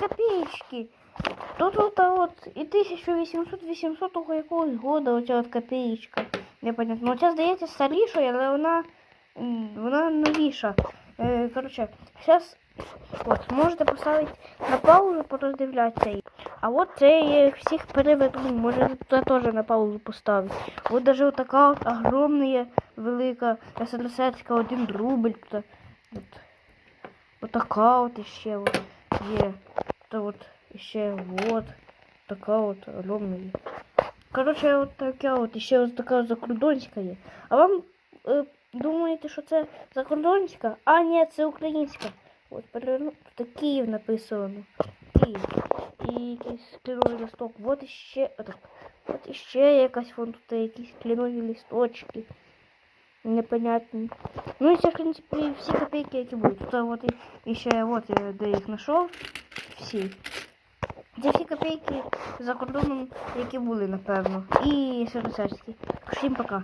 копеечки. Тут а от і 1800 якогось года оця от копеечка. Непонятно. Ну, ця здається старішою, але вона, вона новіша. Е, коротше, зараз от, можете поставити на паузу, пороздивлятися її. А от це я їх всіх переведу, може це теж на паузу поставити. От даже вот така от огромная, велика СНСРська один рубль. Тут, от, от така от іще от є. Та от іще вот. Така от огромна є. Коротше, от така от іще ось така закордонська є. А вам е, думаєте, що це закордонська? А ні, це українська. От переверну, тут написано. Київ. І якийсь кленовий листок. Вот іще. Отак. От іще якась вон тут якісь кленові листочки. Непонятні. Ну і це, в принципі, всі копійки, які будуть. Тут от і, і ще от я де їх знайшов. Всі. Це всі копійки за кордоном, які були, напевно. І швейцарські. Всім пока.